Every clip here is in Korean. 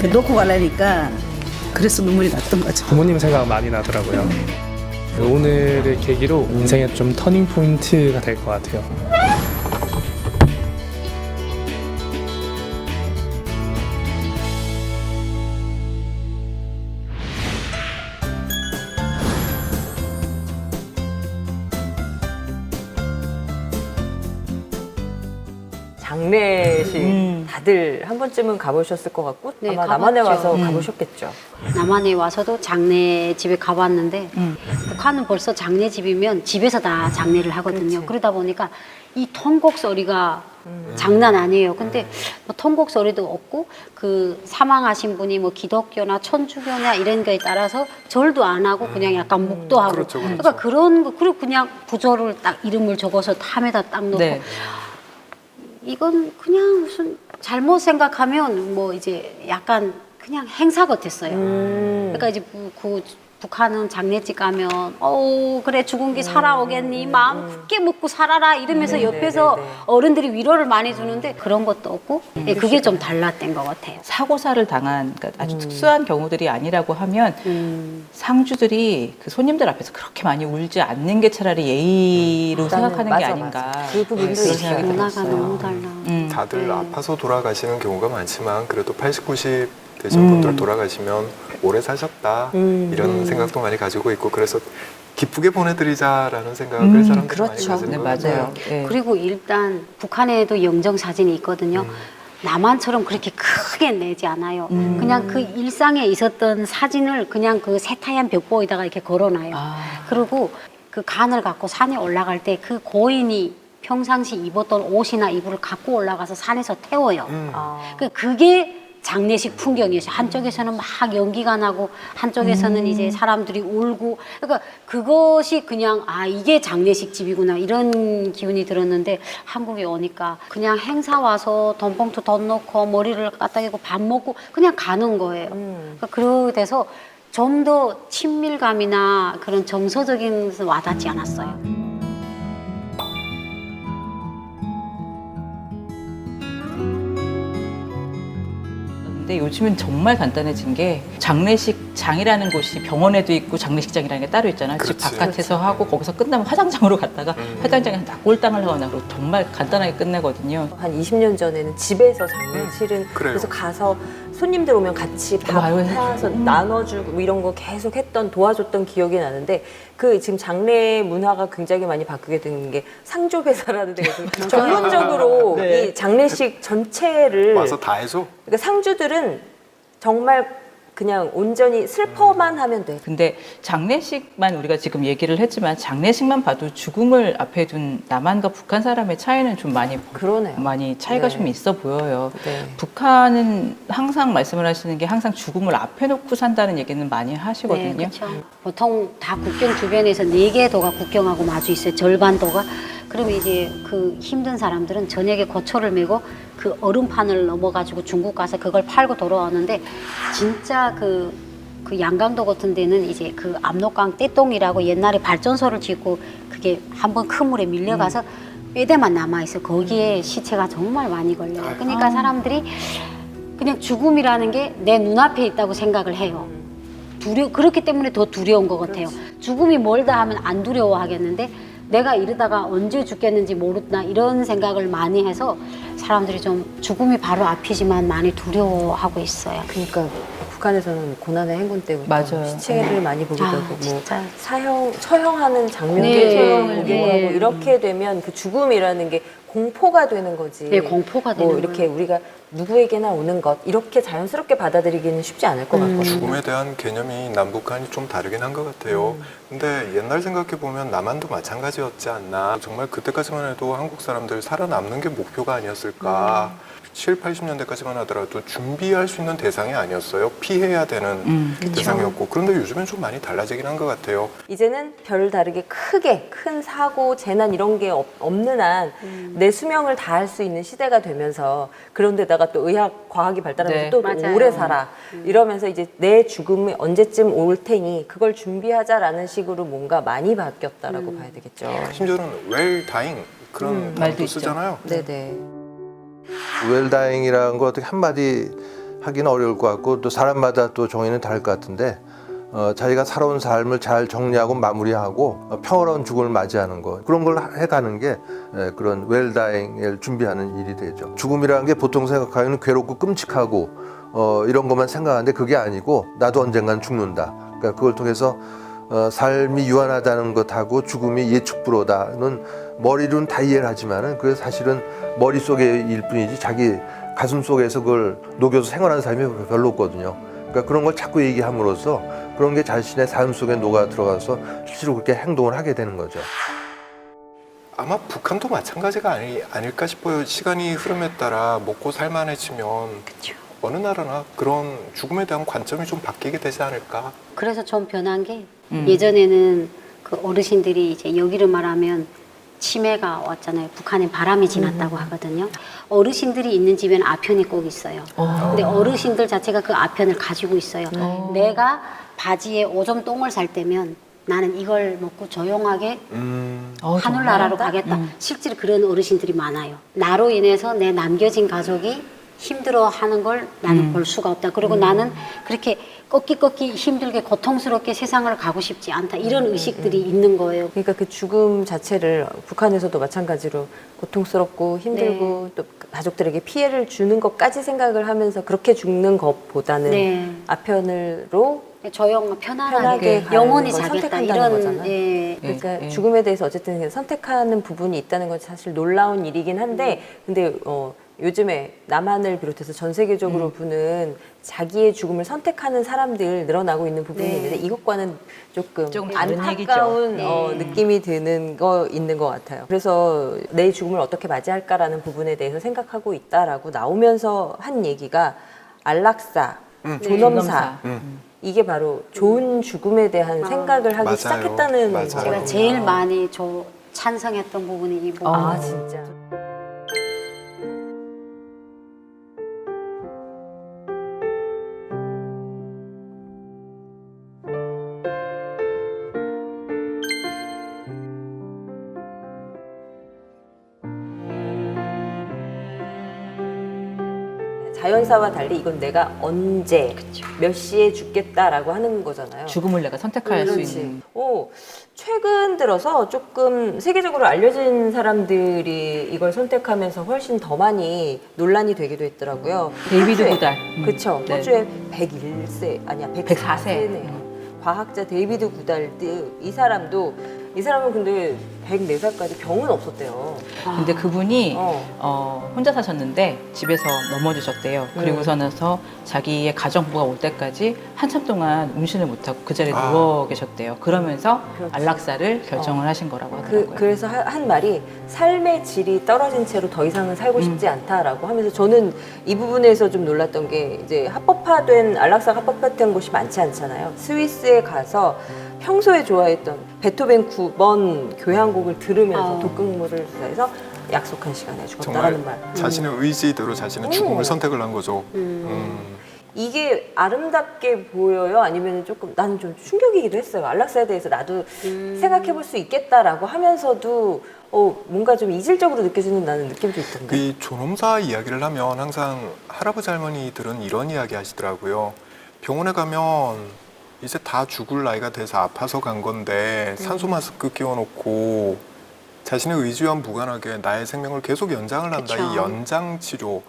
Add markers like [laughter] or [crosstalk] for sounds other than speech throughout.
그 놓고 가려니까 그래서 눈물이 났던 거죠. 부모님 생각 많이 나더라고요. 오늘을 계기로 인생의 좀 터닝 포인트가 될 것 같아요. 다들 한 번쯤은 가보셨을 것 같고 네, 아마 남한에 가봤죠. 와서 음. 가보셨겠죠. 남한에 와서도 장례 집에 가봤는데 북한은 벌써 장례 집이면 집에서 다 장례를 하거든요. 그러다 보니까 이 통곡 소리가 장난 아니에요. 근데 뭐 통곡 소리도 없고 그 사망하신 분이 뭐 기독교나 천주교나 이런 거에 따라서 절도 안 하고 그냥 약간 묵도하고 그렇죠, 그렇죠. 러니까 그런 거 그리고 그냥 부조를 딱 이름을 적어서 탐에다 딱 넣고 네. 이건 그냥 무슨 잘못 생각하면 뭐 이제 약간 그냥 행사 같았어요. 그러니까 이제 부- 그 북한은 장례집 가면 어우 그래 죽은 게 살아오겠니 마음 굳게 먹고 살아라 이러면서 옆에서 네, 네. 어른들이 위로를 많이 주는데 그런 것도 없고 예, 그게 좀 달랐던 것 같아요. 사고사를 당한 그러니까 아주 특수한 경우들이 아니라고 하면 음. 상주들이 그 손님들 앞에서 그렇게 많이 울지 않는 게 차라리 예의로 생각하는 게 맞아, 아닌가 맞아. 그 부분도 그런 있어요. 생각이 문화가 들었어요. 너무 달라. 음. 다들 네. 아파서 돌아가시는 경우가 많지만 그래도 80, 90 되신 음. 분들 돌아가시면 오래 사셨다 음. 이런 생각도 많이 가지고 있고 그래서 기쁘게 보내드리자라는 생각을 음, 사람들이 많이 그렇죠. 가지는 네, 것 맞아요. 같아요. 예. 그리고 일단 북한에도 영정 사진이 있거든요. 남한처럼 그렇게 크게 내지 않아요. 그냥 그 일상에 있었던 사진을 그냥 그 새하얀 벽보에다가 이렇게 걸어놔요. 아. 그리고 그 간을 갖고 산에 올라갈 때 그 고인이 평상시 입었던 옷이나 이불을 갖고 올라가서 산에서 태워요. 음. 아. 그 그게 장례식 풍경이었어요. 한쪽에서는 막 연기가 나고 한쪽에서는 이제 사람들이 울고 그러니까 그것이 그냥 아 이게 장례식 집이구나 이런 기운이 들었는데 한국에 오니까 그냥 행사 와서 돈봉투 돈 넣고 머리를 갖다 대고 밥 먹고 그냥 가는 거예요. 그러니까 그러게 돼서 좀 더 친밀감이나 그런 정서적인 것은 와닿지 않았어요. 근데 요즘은 정말 간단해진 게 장례식장이라는 곳이 병원에도 있고 장례식장이라는 게 따로 있잖아요. 집 그렇지. 바깥에서 하고 거기서 끝나면 화장장으로 갔다가 음. 화장장에서 낙골당을 하거나 그러고 정말 간단하게 끝내거든요. 한 20년 전에는 집에서 장례실은 그래요. 그래서 가서 손님들 오면 같이 밥 아유, 해서 나눠주고 뭐 이런 거 계속 했던 도와줬던 기억이 나는데 그 지금 장례 문화가 굉장히 많이 바뀌게 된 게 상조 회사라는 데가 있어요. 전문적으로 네. 이 장례식 전체를 와서 다 해줘. 그러니까 상주들은 정말 그냥 온전히 슬퍼만 하면 돼. 근데 장례식만 우리가 지금 얘기를 했지만 장례식만 봐도 죽음을 앞에 둔 남한과 북한 사람의 차이는 좀 많이 그러네요. 많이 차이가 네. 좀 있어 보여요. 네. 북한은 항상 말씀을 하시는 게 항상 죽음을 앞에 놓고 산다는 얘기는 많이 하시거든요. 네, 그렇죠. 보통 다 국경 주변에서 네 개 도가 국경하고 마주 있어요. 절반 도가. 그러면 이제 그 힘든 사람들은 저녁에 고초를 메고 그 얼음판을 넘어가지고 중국 가서 그걸 팔고 돌아오는데 진짜 그, 그 양강도 같은 데는 이제 그 압록강 떼똥이라고 옛날에 발전소를 짓고 그게 한번 큰 물에 밀려가서 뼈대만 남아있어. 거기에 시체가 정말 많이 걸려요. 그러니까 사람들이 그냥 죽음이라는 게 내 눈앞에 있다고 생각을 해요. 두려 그렇기 때문에 더 두려운 것 같아요. 죽음이 멀다 하면 안 두려워하겠는데 내가 이러다가 언제 죽겠는지 모른다 이런 생각을 많이 해서 사람들이 좀 죽음이 바로 앞이지만 많이 두려워하고 있어요. 그러니까 북한에서는 고난의 행군 때부터 맞아요. 시체를 많이 보기도 아, 하고 뭐 진짜. 사형 처형하는 장면도 네. 보기도 네. 하고 이렇게 되면 그 죽음이라는 게 공포가 되는 거지. 네, 공포가 뭐 되는 이렇게 거예요. 우리가 누구에게나 오는 것 이렇게 자연스럽게 받아들이기는 쉽지 않을 것 음. 같거든요. 죽음에 대한 개념이 남북한이 좀 다르긴 한 것 같아요. 근데 옛날 생각해 보면 남한도 마찬가지였지 않나. 정말 그때까지만 해도 한국 사람들 살아남는 게 목표가 아니었을까. 7, 80년대까지만 하더라도 준비할 수 있는 대상이 아니었어요. 피해야 되는 음, 대상이었고. 그런데 요즘엔 좀 많이 달라지긴 한 것 같아요. 이제는 별 다르게 크게 큰 사고 재난 이런 게 없, 없는 한 내 수명을 다할 수 있는 시대가 되면서 그런데다가 또 의학 과학이 발달하면서 네. 또 맞아요. 오래 살아 이러면서 이제 내 죽음이 언제쯤 올 테니 그걸 준비하자라는 식으로 뭔가 많이 바뀌었다라고 봐야 되겠죠. 심지어는 well dying 그런 음, 단어도 말도 있죠. 쓰잖아요. 네네. 웰다잉이라는 거 어떻게 한마디 하기는 어려울 것 같고 또 사람마다 또 정의는 다를 것 같은데 어, 자기가 살아온 삶을 잘 정리하고 마무리하고 어, 평화로운 죽음을 맞이하는 것 그런 걸 해가는 게 에, 그런 웰다잉을 준비하는 일이 되죠. 죽음이라는 게 보통 생각하기는 괴롭고 끔찍하고 어, 이런 것만 생각하는데 그게 아니고 나도 언젠간 죽는다. 그러니까 그걸 통해서 어, 삶이 유한하다는 것하고 죽음이 예측불허다는 머리로는 다 이해를 하지만은 그게 사실은 머릿속의 일 뿐이지 자기 가슴 속에서 그걸 녹여서 생활하는 사람이 별로 없거든요. 그러니까 그런 걸 자꾸 얘기함으로써 그런 게 자신의 삶 속에 녹아 들어가서 실제로 그렇게 행동을 하게 되는 거죠. 아마 북한도 마찬가지가 아니, 아닐까 싶어요. 시간이 흐름에 따라 먹고 살만해지면 어느 나라나 그런 죽음에 대한 관점이 좀 바뀌게 되지 않을까. 그래서 좀 변한 게 음. 예전에는 그 어르신들이 이제 여기를 말하면 치매가 왔잖아요. 북한에 바람이 지났다고 하거든요. 어르신들이 있는 집에는 아편이 꼭 있어요. 근데 어르신들 자체가 그 아편을 가지고 있어요. 내가 바지에 오줌 똥을 살 때면 나는 이걸 먹고 조용하게 음, 어, 하늘나라로 정말? 가겠다. 음. 실제로 그런 어르신들이 많아요. 나로 인해서 내 남겨진 가족이 힘들어하는 걸 나는 음. 볼 수가 없다. 그리고 나는 그렇게 꺾기 힘들게 고통스럽게 세상을 가고 싶지 않다. 이런 의식들이 있는 거예요. 그러니까 그 죽음 자체를 북한에서도 마찬가지로 고통스럽고 힘들고 또 가족들에게 피해를 주는 것까지 생각을 하면서 그렇게 죽는 것보다는 네. 아편으로 조용 편안하게 편하게 가는 영원히 걸 자겠다 선택한다는 이런 거잖아요. 예. 그러니까 예. 죽음에 대해서 어쨌든 선택하는 부분이 있다는 건 사실 놀라운 일이긴 한데 근데 어 요즘에 남한을 비롯해서 전 세계적으로 음. 보는 자기의 죽음을 선택하는 사람들 늘어나고 있는 부분이 네. 있는데 이것과는 조금, 조금 다른 안타까운 얘기죠. 어, 네. 느낌이 드는 거 있는 것 같아요. 그래서 내 죽음을 어떻게 맞이할까라는 부분에 대해서 생각하고 있다라고 나오면서 한 얘기가 안락사, 음. 존엄사, 음. 이게 바로 좋은 죽음에 대한 아. 생각을 하기 맞아요. 시작했다는 맞아요. 제가. 제일 많이 저 찬성했던 부분이 이 부분. 아 진짜. 자연사와 달리 이건 내가 언제 몇 시에 죽겠다라고 하는 거잖아요. 죽음을 내가 선택할 수 그렇지. 있는. 오, 최근 들어서 조금 세계적으로 알려진 사람들이 이걸 선택하면서 훨씬 더 많이 논란이 되기도 했더라고요. 데이비드 호주에, 구달. 음. 그쵸. 네. 호주의 101세, 아니야, 104 세. 104세네요. 과학자 데이비드 구달드, 이 사람도, 이 사람은 근데 104살까지 병은 없었대요. 근데 그분이 어. 어, 혼자 사셨는데 집에서 넘어지셨대요. 그리고서 나서 자기의 가정부가 올 때까지 한참 동안 음식을 못하고 그 자리에 아. 누워 계셨대요. 그러면서 그렇지. 안락사를 결정을 하신 거라고 그, 하더라고요. 그래서 하- 한 말이 삶의 질이 떨어진 채로 더 이상은 살고 싶지 음. 않다라고 하면서 저는 이 부분에서 좀 놀랐던 게 이제 합법화된 안락사 합법화된 곳이 많지 않잖아요. 스위스에 가서 평소에 좋아했던 베토벤 9번 교향곡 을 들으면서 아. 독극물을 해서 약속한 시간에 죽었다라는 말. 자신의 의지대로 자신의 오. 죽음을 선택을 한 거죠. 음. 음. 이게 아름답게 보여요? 아니면 조금 나는 좀 충격이기도 했어요. 안락사에 대해서 나도 음. 생각해 볼 수 있겠다라고 하면서도 어, 뭔가 좀 이질적으로 느껴지는 나는 느낌도 있던데. 이 존엄사 이야기를 하면 항상 할아버지 할머니들은 이런 이야기 하시더라고요. 병원에 가면 이제 다 죽을 나이가 돼서 아파서 간 건데 산소 마스크 끼워놓고 자신의 의지와 무관하게 나의 생명을 계속 연장을 한다. 그쵸. 이 연장 치료,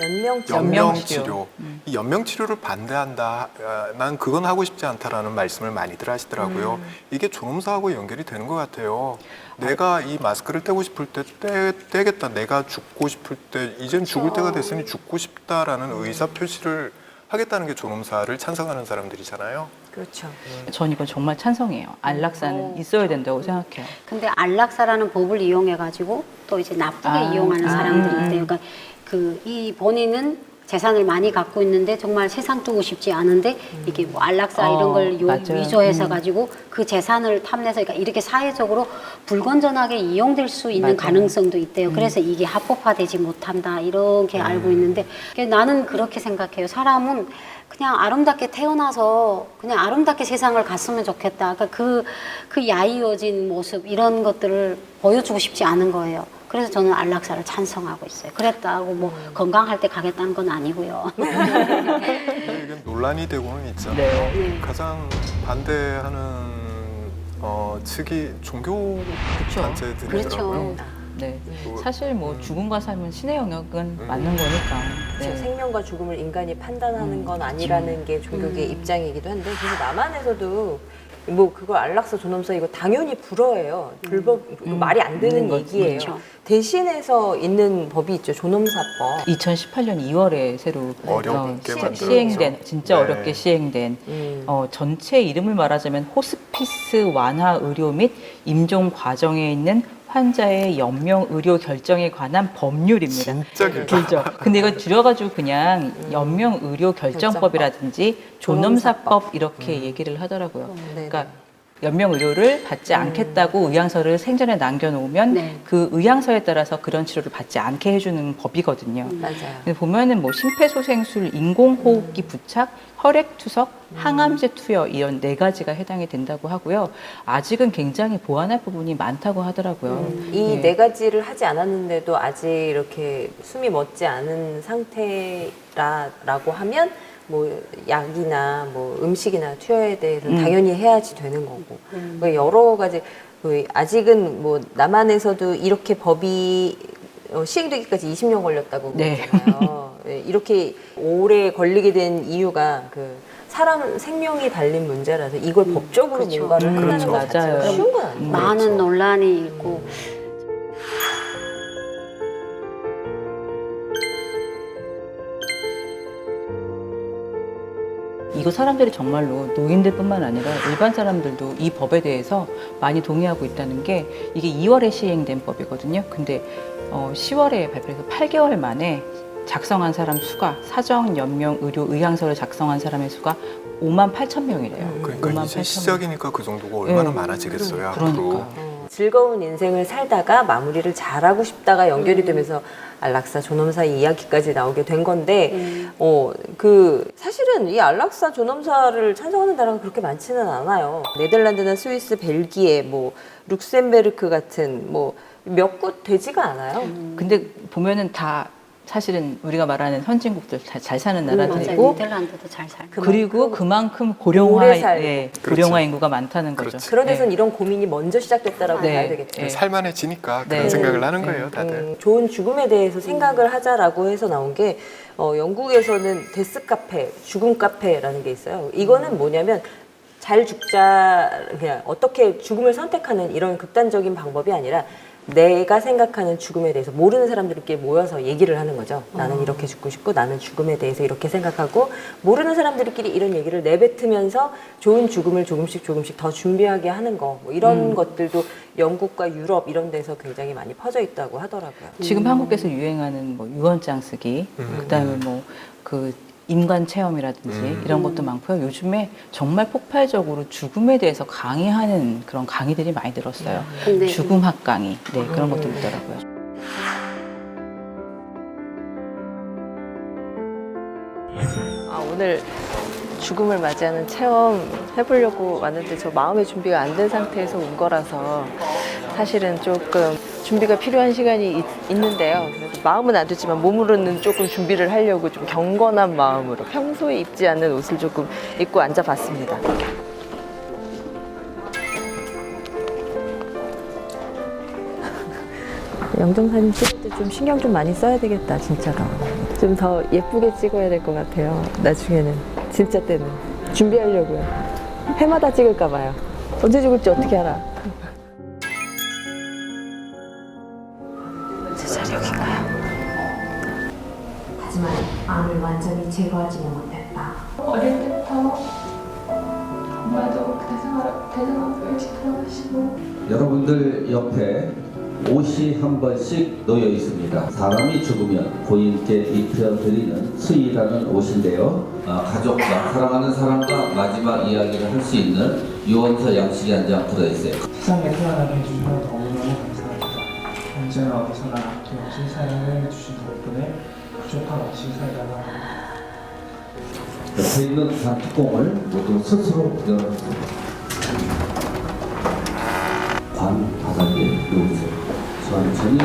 연명 연명 치료. 치료. 이 연명 치료를 반대한다. 아, 난 그건 하고 싶지 않다라는 말씀을 많이들 하시더라고요. 이게 존엄사하고 연결이 되는 것 같아요. 내가 이 마스크를 떼고 싶을 때 떼, 떼겠다. 내가 죽고 싶을 때 이젠 죽을 때가 됐으니 죽고 싶다라는 의사 표시를 하겠다는 게 존엄사를 찬성하는 사람들이잖아요. 그렇죠. 전 이건 정말 찬성해요. 안락사는 오. 있어야 된다고 생각해요. 근데 안락사라는 법을 이용해 가지고 또 이제 나쁘게 아, 이용하는 아, 사람들이 음, 있대요. 그러니까 그 이 본인은 재산을 많이 갖고 있는데 정말 세상 두고 싶지 않은데 이게 뭐 안락사 어, 이런 걸 요, 맞아요. 위조해서 음. 가지고 그 재산을 탐내서 그러니까 이렇게 사회적으로 불건전하게 이용될 수 있는 맞아요. 가능성도 있대요. 그래서 이게 합법화되지 못한다 이렇게 알고 있는데 나는 그렇게 생각해요. 사람은 그냥 아름답게 태어나서 그냥 아름답게 세상을 갔으면 좋겠다. 그러니까 그, 그 야이어진 모습 이런 것들을 보여주고 싶지 않은 거예요. 그래서 저는 안락사를 찬성하고 있어요. 그랬다고 뭐 건강할 때 가겠다는 건 아니고요. 근데 [laughs] 이게 논란이 되고는 있잖아요. 네. 가장 반대하는 어, 측이 종교 그렇죠. 단체들이더라고요. 그렇죠. 네. 그- 사실 뭐 죽음과 삶은 신의 영역은 음. 맞는 거니까. 그래서 네. 생명과 죽음을 인간이 판단하는 음, 건 아니라는 게 종교계의 음. 입장이기도 한데 그래서 남한에서도 뭐 그거 안락사 존엄사 이거 당연히 불어예요. 불법 음. 말이 안 되는 음, 거- 얘기예요. 그렇죠. 대신해서 있는 법이 있죠. 존엄사법. 2018년 2월에 새로 어렵게 어, 만들었죠. 시행된 진짜 네. 어렵게 시행된 음. 어, 전체 이름을 말하자면 호스피스 완화 의료 및 임종 과정에 있는 환자의 연명 의료 결정에 관한 법률입니다. 진짜 길다. 길죠. 근데 이거 줄여가지고 그냥 연명 의료 결정법이라든지 존엄사법 이렇게 얘기를 하더라고요. 네. 그러니까 연명 의료를 받지 음. 않겠다고 의향서를 생전에 남겨놓으면 네. 그 의향서에 따라서 그런 치료를 받지 않게 해주는 법이거든요. 맞아요. 근데 보면은 뭐 심폐소생술, 인공호흡기 부착, 혈액투석, 항암제 투여 이런 네 가지가 해당이 된다고 하고요. 아직은 굉장히 보완할 부분이 많다고 하더라고요. 이 네. 네 가지를 하지 않았는데도 아직 이렇게 숨이 멎지 않은 상태라라고 하면 뭐 약이나 뭐 음식이나 투여에 대해서는 음. 당연히 해야지 되는 거고 뭐 여러 가지 그 아직은 뭐 남한에서도 이렇게 법이 어, 시행되기까지 20년 걸렸다고 네. 그러잖아요. 네, 이렇게 오래 걸리게 된 이유가 그 사람 생명이 달린 문제라서 이걸 법적으로 그렇죠. 뭔가를 음, 한다는 것 맞아요. 자체가 쉬운 건 아니에요. 음. 많은 그렇죠. 논란이 있고 이거 사람들이 정말로 노인들뿐만 아니라 일반 사람들도 이 법에 대해서 많이 동의하고 있다는 게 이게 2월에 시행된 법이거든요. 근데 어, 10월에 발표해서 8개월 만에 작성한 사람 수가 사정 연명 의료 의향서를 작성한 사람의 수가 5만 8천 명이래요. 그러니까 5만 이제 8천 시작이니까 그 정도가 얼마나 네. 많아지겠어요. 앞으로. 그러니까. 어, 즐거운 인생을 살다가 마무리를 잘하고 싶다가 연결이 되면서 안락사 존엄사 이야기까지 나오게 된 건데 음. 어 그 사실은 이 안락사 존엄사를 찬성하는 나라가 그렇게 많지는 않아요. 네덜란드나 스위스, 벨기에, 뭐 룩셈베르크 같은 뭐몇곳 되지가 않아요. 근데 보면은 다 사실은 우리가 말하는 선진국들 잘, 잘 사는 맞아요. 나라들이고 네덜란드도 잘 살고 그리고 그만큼 고령화. 예, 그렇죠. 고령화 인구가 많다는 거죠. 그렇지. 그런 데서는 네. 이런 고민이 먼저 시작됐다라고 네. 봐야 되겠죠. 네. 살만해지니까 그런 네. 생각을 하는 네. 거예요, 다들. 음, 좋은 죽음에 대해서 생각을 하자라고 해서 나온 게 어, 영국에서는 데스 카페, 죽음 카페라는 게 있어요. 이거는 뭐냐면 잘 죽자 그냥 어떻게 죽음을 선택하는 이런 극단적인 방법이 아니라 내가 생각하는 죽음에 대해서 모르는 사람들끼리 모여서 얘기를 하는 거죠. 나는 이렇게 죽고 싶고 나는 죽음에 대해서 이렇게 생각하고 모르는 사람들끼리 이런 얘기를 내뱉으면서 좋은 죽음을 조금씩 조금씩 더 준비하게 하는 거. 뭐 이런 것들도 영국과 유럽 이런 데서 굉장히 많이 퍼져 있다고 하더라고요. 지금 한국에서 유행하는 뭐 유언장 쓰기, 음. 그다음에 뭐 그 인간 체험이라든지 음. 이런 것도 많고요. 요즘에 정말 폭발적으로 죽음에 대해서 강의하는 그런 강의들이 많이 늘었어요. 근데 죽음학 강의, 네 그런 것도 있더라고요. 아, 오늘 죽음을 맞이하는 체험 해보려고 왔는데 저 마음의 준비가 안 된 상태에서 온 거라서 사실은 조금 준비가 필요한 시간이 있, 는데요. 마음은 안 됐지만 몸으로는 조금 준비를 하려고 좀 경건한 마음으로 평소에 입지 않는 옷을 조금 입고 앉아봤습니다. 영정 사진 찍을 때 좀 신경 좀 많이 써야 되겠다 진짜로. 좀 더 예쁘게 찍어야 될 것 같아요 나중에는. 진짜 때는. 준비하려고요. 해마다 찍을까 봐요. 언제 죽을지 어떻게 알아 완전히 제거하지는 못했다. 어릴 때부터 엄마도 대성하, 대성학교에 지도하시고 여러분들 옆에 옷이 한 번씩 놓여 있습니다. 사람이 죽으면 고인께 입혀드리는 수의라는 옷인데요. 아, 가족과 사랑하는 사람과 마지막 이야기를 할 수 있는 유언서 양식이 한 장 들어있어요. 세상에 태어나게 해주셔서 너무너무 감사합니다. 언제나 어디서나 아낌없이 사랑을 해주신 덕분에 없이 살다가 옆에 있는 단뚜껑을 모두 스스로 열어주세요. 관 바닥에 놓으세요. 천천히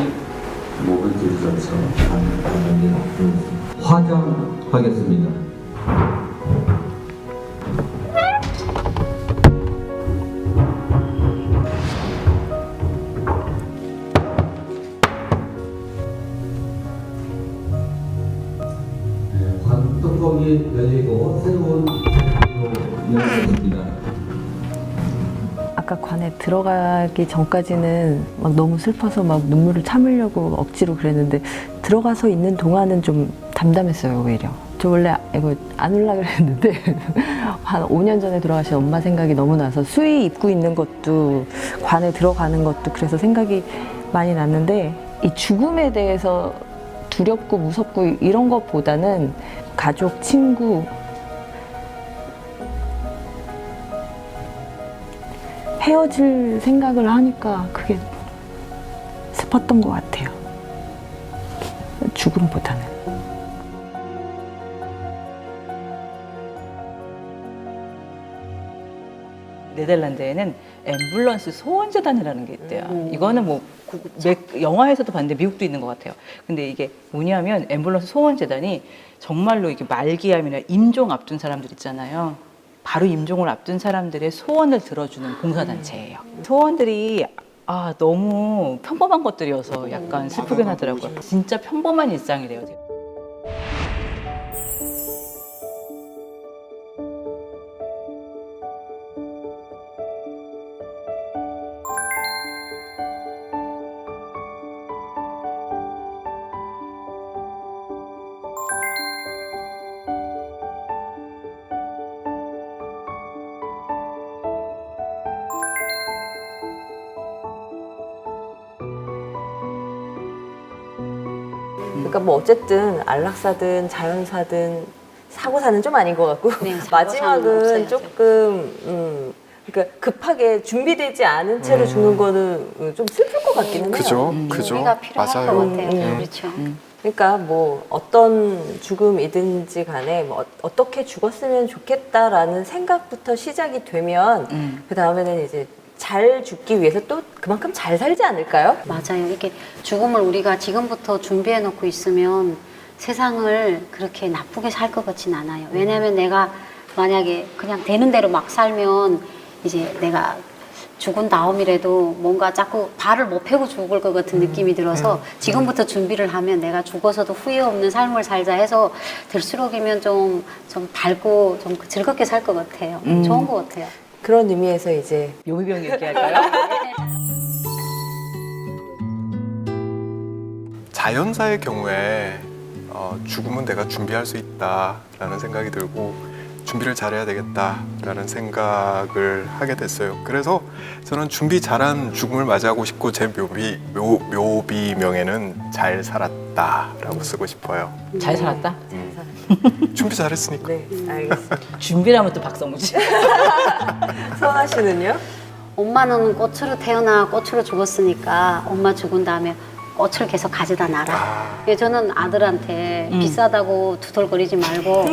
목을 들이셔서 화장하겠습니다. 들어가기 전까지는 막 너무 슬퍼서 막 눈물을 참으려고 억지로 그랬는데 들어가서 있는 동안은 좀 담담했어요 오히려. 저 원래 이거 안 올라 그랬는데 [laughs] 한 5년 전에 돌아가신 엄마 생각이 너무 나서 수의 입고 있는 것도 관에 들어가는 것도 그래서 생각이 많이 났는데 이 죽음에 대해서 두렵고 무섭고 이런 것보다는 가족, 친구 헤어질 생각을 하니까 그게 슬펐던 것 같아요. 죽음보다는. 네덜란드에는 앰뷸런스 소원재단이라는 게 있대요. 이거는 뭐 맥- 영화에서도 봤는데 미국도 있는 것 같아요. 근데 이게 뭐냐면 앰뷸런스 소원재단이 정말로 이게 말기암이나 임종 앞둔 사람들 있잖아요. 바로 임종을 앞둔 사람들의 소원을 들어주는 봉사단체예요. 소원들이 아 너무 평범한 것들이어서 약간 슬프긴 하더라고요. 진짜 평범한 일상이래요. 뭐 어쨌든 안락사든 자연사든 사고사는 좀 아닌 것 같고 네, [laughs] 마지막은 없어야죠. 조금 음, 그러니까 급하게 준비되지 않은 채로 죽는 거는 좀 슬플 것 같기는 해요. 그죠, 그죠. 우리가 필요할 것 맞아요. 같아요. 음. 그렇죠. 그러니까 뭐 어떤 죽음이든지 간에 뭐 어, 떻게 죽었으면 좋겠다라는 생각부터 시작이 되면 음. 그 다음에는 이제 잘 죽기 위해서 또 그만큼 잘 살지 않을까요? 맞아요. 이게 죽음을 우리가 지금부터 준비해 놓고 있으면 세상을 그렇게 나쁘게 살 것 같진 않아요. 왜냐하면 내가 만약에 그냥 되는 대로 막 살면 이제 내가 죽은 다음이라도 뭔가 자꾸 발을 못 펴고 죽을 것 같은 느낌이 들어서 지금부터 준비를 하면 내가 죽어서도 후회 없는 삶을 살자 해서 될수록이면 좀, 좀 밝고 좀 즐겁게 살 것 같아요. 음. 좋은 것 같아요. 그런 의미에서 이제 묘미병 얘기할까요? [laughs] 자연사의 경우에 어, 죽음은 내가 준비할 수 있다라는 생각이 들고 준비를 잘해야 되겠다라는 생각을 하게 됐어요. 그래서 저는 준비 잘한 죽음을 맞이하고 싶고 제 묘비 묘, 묘비명에는 잘 살았다라고 쓰고 싶어요. 잘 살았다. 음. 준비 잘했으니까. 네 알겠습니다. 준비라면 또 박성무지. 서아 [laughs] 씨는요? 엄마는 꽃으로 태어나 꽃으로 죽었으니까 엄마 죽은 다음에 꽃을 계속 가져다 놔라. 아, 예, 저는 아들한테 음. 비싸다고 투덜거리지 말고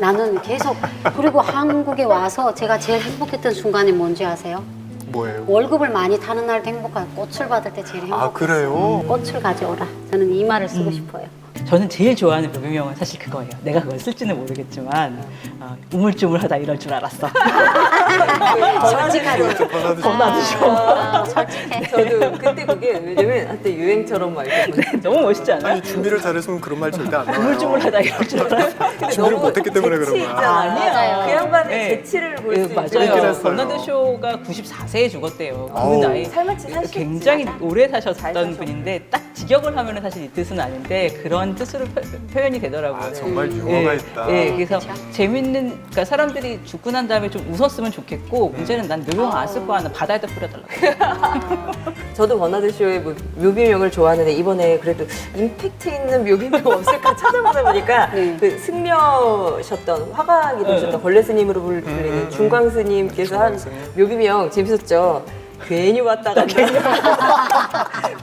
나는 계속 그리고 한국에 와서 제가 제일 행복했던 순간이 뭔지 아세요? 뭐예요? 월급을 많이 타는 날도 행복하고 꽃을 받을 때 제일 행복했어요. 아 그래요? 꽃을 가져오라. 저는 이 말을 쓰고 음. 싶어요. 저는 제일 좋아하는 묘비명은 사실 그거예요. 내가 그걸 쓸지는 모르겠지만 어, 우물쭈물하다 이럴 줄 알았어. [laughs] 솔직하게. 전화드리죠. 아, 솔직해. 저도 그때 그게 왜냐면 한때 유행처럼 막 이렇게 너무 멋있지 않아요? 아니 준비를 잘했으면 그런 말 절대 안 나와요. 우물쭈물하다 이럴 줄 알았어. [laughs] 준비를 너무 못했기 때문에 그런 재치 거야. 있잖아. 맞아요. 그 양반의 네. 재치를 볼 예, 수 있는 그렇긴 맞아요. 했어요. 버나드 쇼가 94세에 죽었대요. 그 아우. 나이 살만치 사셨지. 굉장히 오래 잘 사셨던. 분인데 딱 직역을 하면 은 사실 이 뜻은 아닌데 그런 뜻으로 표, 표현이 되더라고요. 아 정말 네. 유머가 예, 있다. 예, 그래서 그쵸? 재밌는 그러니까 사람들이 죽고 난 다음에 좀 웃었으면 좋겠고 문제는 난 묘병 안쓸 거야. 나 바다에다 뿌려달라고. [laughs] 저도 버나드 쇼의 뭐 묘비명을 좋아하는데 이번에 그래도 임팩트 있는 묘비명 없을까 [laughs] 찾아보다 보니까 네. 그 승려셨던 화가기도 네. 하셨던 걸레 스님으로 불리는 음, 음, 중광 스님께서 한. 묘비명 재밌었죠. [laughs] 괜히 왔다 갔다.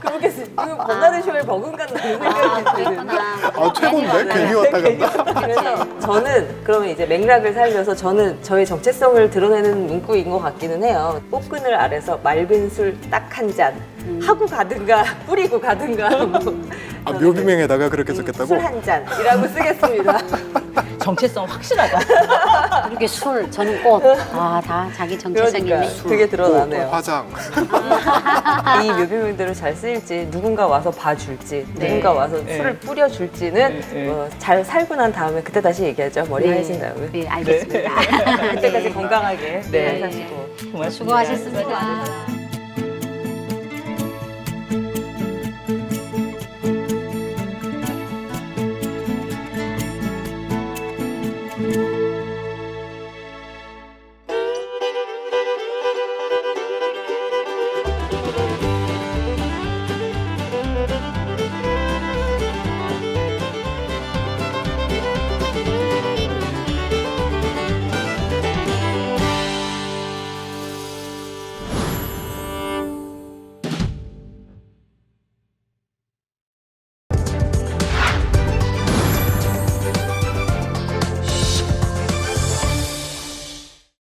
그렇게 쓰- 이거 버나드 쇼에 버금간다는 생각이 드는데. 아 최고인데 괜히 왔다 갔다. 그래서 저는 그러면 이제 맥락을 살려서 저는 저의 정체성을 드러내는 문구인 것 같기는 해요. 꽃그늘 아래서 맑은 술 딱 한 잔 하고 가든가 뿌리고 가든가 뭐. 아 묘비명에다가 그렇게 적겠다고? 술 한 잔이라고 쓰겠습니다. 정체성 확실하다. 이렇게 술, 저는 꽃. 아, 다 자기 정체성이 그러니까 있네. 그게 드러나네요. 화장. 이 묘비명대로 잘 쓰일지 누군가 와서 봐줄지 네. 누군가 와서 네. 술을 뿌려줄지는 네, 네. 어, 잘 살고 난 다음에 그때 다시 얘기하죠. 머리 하얘진 다음에. 네, 알겠습니다. [laughs] 그때까지 건강하게 네. 잘 사시고. 고맙습니다. 수고하셨습니다.